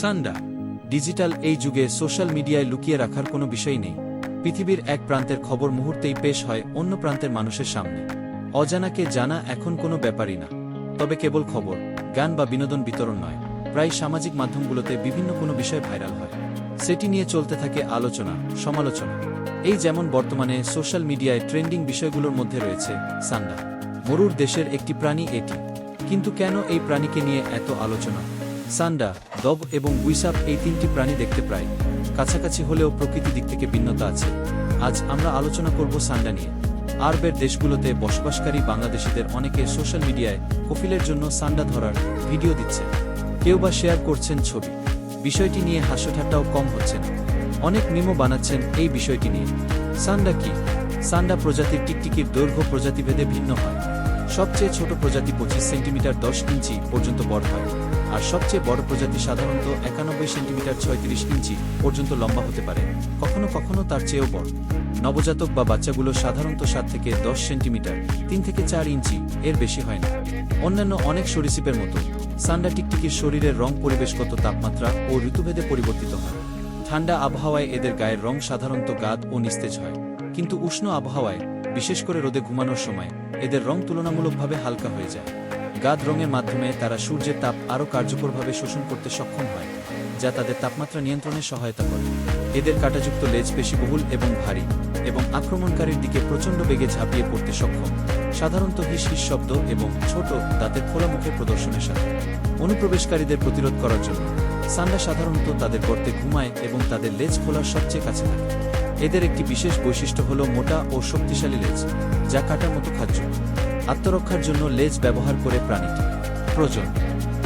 সান্ডা, ডিজিটাল এই যুগে সোশ্যাল মিডিয়ায় লুকিয়ে রাখার কোনো বিষয় নেই। পৃথিবীর এক প্রান্তের খবর মুহূর্তেই পেশ হয় অন্য প্রান্তের মানুষের সামনে। অজানাকে জানা এখন কোনো ব্যাপারই না। তবে কেবল খবর গান বা বিনোদন বিতরণ নয়। প্রায় সামাজিক মাধ্যমগুলোতে বিভিন্ন কোনো বিষয় ভাইরাল হয়। সেটি নিয়ে চলতে থাকে আলোচনা, সমালোচনা। এই যেমন বর্তমানে সোশ্যাল মিডিয়ায় ট্রেন্ডিং বিষয়গুলোর মধ্যে রয়েছে সান্ডা। মরুর দেশের একটি প্রাণী এটি। কিন্তু কেন এই প্রাণীকে নিয়ে এত আলোচনা? সান্ডা, দব এবং গুইসাপ এই তিনটি প্রাণী দেখতে প্রায়। কাছাকাছি হলেও প্রকৃতি দিক থেকে ভিন্নতা আছে। আজ আমরা আলোচনা করব সান্ডা নিয়ে। আরবের দেশগুলোতে বসবাসকারী বাংলাদেশিদের অনেকে সোশ্যাল মিডিয়ায় কফিলের জন্য সান্ডা ধরার ভিডিও দিচ্ছে। কেউ বা শেয়ার করছেন ছবি। বিষয়টি নিয়ে হাস্যঠাট্টাও কম হচ্ছে না। অনেক মিমো বানাচ্ছেন এই বিষয়টি নিয়ে। সান্ডা কি? সান্ডা প্রজাতির টিকটিকির দৈর্ঘ্য প্রজাতিভেদে ভিন্ন হয়। সবচেয়ে ছোট প্রজাতি পঁচিশ সেন্টিমিটার দশ ইঞ্চি পর্যন্ত বড় হয়। আর সবচেয়ে বড় প্রজাতি সাধারণত একানব্বই সেন্টিমিটার ছয়ত্রিশ ইঞ্চি পর্যন্ত লম্বা হতে পারে। কখনো কখনো তার চেয়েও বড়। নবজাতক বা বাচ্চাগুলো সাধারণত সাত থেকে দশ সেন্টিমিটার, তিন থেকে চার ইঞ্চি, এর বেশি হয় না। অন্যান্য অনেক সরীসৃপের মতো, সান্ডা টিকটিকির শরীরের রং পরিবেশগত তাপমাত্রা ও ঋতুভেদে পরিবর্তিত হয়। ঠান্ডা আবহাওয়ায় এদের গায়ের রং সাধারণত গাদ ও নিস্তেজ হয়। কিন্তু উষ্ণ আবহাওয়ায়, বিশেষ করে রোদে ঘুমানোর সময়, এদের রং তুলনামূলকভাবে হালকা হয়ে যায়। গাদ রঙের মাধ্যমে তারা সূর্যের তাপ আরও কার্যকরভাবে শোষণ করতে সক্ষম হয়, যা তাদের তাপমাত্রা নিয়ন্ত্রণে সহায়তা করে। এদের কাঁটাযুক্ত লেজ পেশিবহুল এবং ভারী এবং আক্রমণকারীর দিকে প্রচণ্ড বেগে ঝাঁপিয়ে পড়তে সক্ষম। সাধারণত হিস হিস শব্দ এবং ছোট দাঁতের খোলা মুখে প্রদর্শনের সাথে। অনুপ্রবেশকারীদের প্রতিরোধ করার জন্য। সান্ডা সাধারণত তাদের গর্তে ঘুমায় এবং তাদের লেজ খোলার সবচেয়ে কাছে থাকে। এদের একটি বিশেষ বৈশিষ্ট্য হল মোটা ও শক্তিশালী লেজ, যা কাটার মতো খাদ্য। আত্মরক্ষার জন্য লেজ ব্যবহার করে প্রাণীটি। প্রয়োজন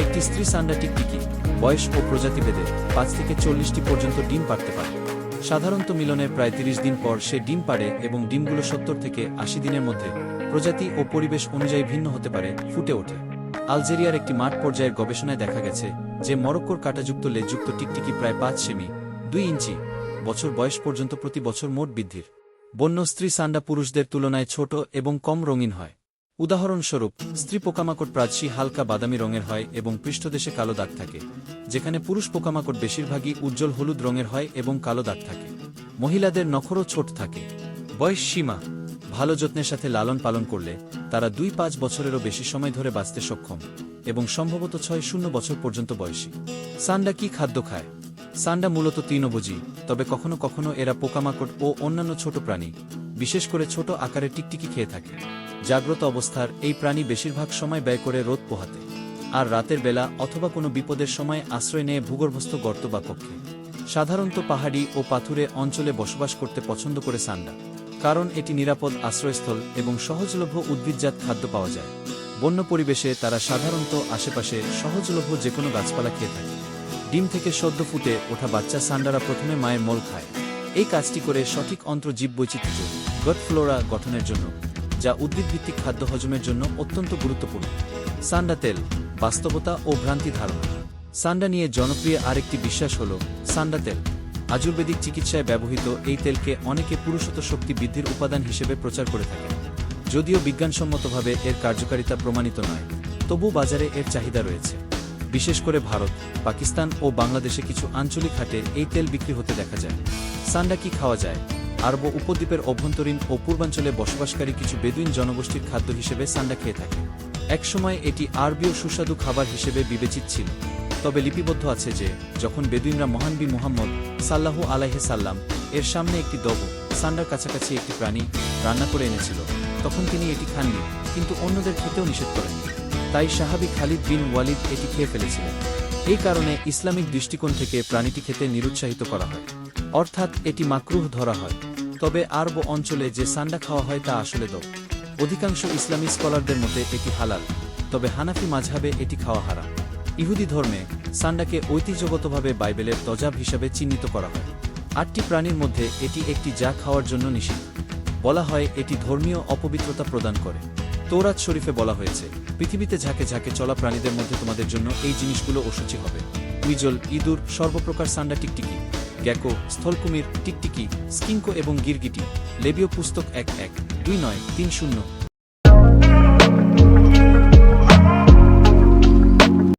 একটি স্ত্রী সান্ডা টিকটিকি বয়স ও প্রজাতিভেদে পাঁচ থেকে চল্লিশটি পর্যন্ত ডিম পারতে পারে। সাধারণত মিলনের প্রায় তিরিশ দিন পর সে ডিম পাড়ে এবং ডিমগুলো সত্তর থেকে আশি দিনের মধ্যে প্রজাতি ও পরিবেশ অনুযায়ী ভিন্ন হতে পারে, ফুটে ওঠে। আলজেরিয়ার একটি মাঠ পর্যায়ের গবেষণায় দেখা গেছে যে মরক্কোর কাটাযুক্ত লেজযুক্ত টিকটিকি প্রায় পাঁচ সেমি, দুই ইঞ্চি বছর বয়স পর্যন্ত প্রতি বছর মোট বৃদ্ধির। বন্য স্ত্রী সান্ডা পুরুষদের তুলনায় ছোট এবং কম রঙিন হয়। উদাহরণস্বরূপ, স্ত্রী পোকামাকড় প্রাচী হালকা বাদামি রঙের হয় এবং পৃষ্ঠদেশে কালো দাগ থাকে, যেখানে পুরুষ পোকামাকড় বেশিরভাগই উজ্জ্বল হলুদ রঙের হয় এবং কালো দাগ থাকে। মহিলাদের নখরও ছোট থাকে। বয়স সীমা, ভালো যত্নের সাথে লালন পালন করলে তারা দুই পাঁচ বছরেরও বেশি সময় ধরে বাঁচতে সক্ষম এবং সম্ভবত ছয় শূন্য বছর পর্যন্ত বয়সী। সান্ডা কি খাদ্য খায়? সান্ডা মূলত তৃণভোজী তবে কখনো কখনো এরা পোকামাকড় ও অন্যান্য ছোট প্রাণী, বিশেষ করে ছোট আকারে টিকটিকি খেয়ে থাকে। জাগ্রত অবস্থার এই প্রাণী বেশিরভাগ সময় ব্যয় করে রোদ পোহাতে, আর রাতের বেলা অথবা কোনো বিপদের সময় আশ্রয় নেয় ভূগর্ভস্থ গর্ত বা কক্ষে। সাধারণত পাহাড়ি ও পাথুরে অঞ্চলে বসবাস করতে পছন্দ করে সান্ডা, কারণ এটি নিরাপদ আশ্রয়স্থল এবং সহজলভ্য উদ্ভিদজাত খাদ্য পাওয়া যায়। বন্য পরিবেশে তারা সাধারণত আশেপাশে সহজলভ্য যে কোনো গাছপালা খেয়ে থাকে। ডিম থেকে সদ্য ফুটে ওঠা বাচ্চা সান্ডারা প্রথমে মায়ের মল খায়। এই কাজটি করে সঠিক অন্ত্র জীববৈচিত্র্য গট ফ্লোরা গঠনের জন্য, যা উদ্ভিদভিত্তিক খাদ্য হজমের জন্য অত্যন্ত গুরুত্বপূর্ণ। সান্ডা তেল, বাস্তবতা ও ভ্রান্তি ধারণা। সান্ডা নিয়ে জনপ্রিয় আরেকটি বিশ্বাস হল সান্ডা তেল। আয়ুর্বেদিক চিকিৎসায় ব্যবহৃত এই তেলকে অনেকে পুরুষত শক্তি বৃদ্ধির উপাদান হিসেবে প্রচার করে থাকে যদিও বিজ্ঞানসম্মতভাবে এর কার্যকারিতা প্রমাণিত নয় তবু বাজারে এর চাহিদা রয়েছে। বিশেষ করে ভারত, পাকিস্তান ও বাংলাদেশে কিছু আঞ্চলিক হাটে এই তেল বিক্রি হতে দেখা যায়। সান্ডা কি খাওয়া যায়? আরব উপদ্বীপের অভ্যন্তরীণ ও পূর্বাঞ্চলে বসবাসকারী কিছু বেদুইন জনগোষ্ঠীর খাদ্য হিসেবে সান্ডা খেয়ে থাকে। একসময় এটি আরবীয় সুস্বাদু খাবার হিসেবে বিবেচিত ছিল। তবে লিপিবদ্ধ আছে যে, যখন বেদুইনরা মহানবী মুহাম্মদ সাল্লাহু আলাইহে সাল্লাম এর সামনে একটি দব, সান্ডার কাছাকাছি একটি প্রাণী রান্না করে এনেছিল, তখন তিনি এটি খাননি, কিন্তু অন্যদের খেতেও নিষেধ করেননি। তাই সাহাবি খালিদ বিন ওয়ালিদ এটি খেয়ে ফেলেছিলেন। এই কারণে ইসলামিক দৃষ্টিকোণ থেকে প্রাণীটি খেতে নিরুৎসাহিত করা হয়। অর্থাৎ এটি মাকরুহ ধরা হয়। তবে আরব অঞ্চলে যে সান্ডা খাওয়া হয় তা আসলে দব। অধিকাংশ ইসলামী স্কলারদের মতে এটি হালাল। তবে হানাফি মাঝহাবে এটি খাওয়া হারাম। ইহুদি ধর্মে সান্ডাকে ঐতিহ্যগতভাবে বাইবেলের তজাব হিসাবে চিহ্নিত করা হয়। আটটি প্রাণীর মধ্যে এটি একটি যা খাওয়ার জন্য নিষিদ্ধ। বলা হয় এটি ধর্মীয় অপবিত্রতা প্রদান করে। তৌরাত শরীফে বলা হয়েছে, পৃথিবীতে ঝাঁকে ঝাঁকে চলা প্রাণীদের মধ্যে তোমাদের জন্য এই জিনিসগুলো অসুচি হবে। উইজল, ইঁদুর, সর্বপ্রকার সান্ডা টিকটিকি, গ্যাকো, স্থলকুমির, টিকটিকি স্কিঙ্কো এবং গিরগিটি, লেবীয় পুস্তক এক এক, দুই নয়, তিন শূন্য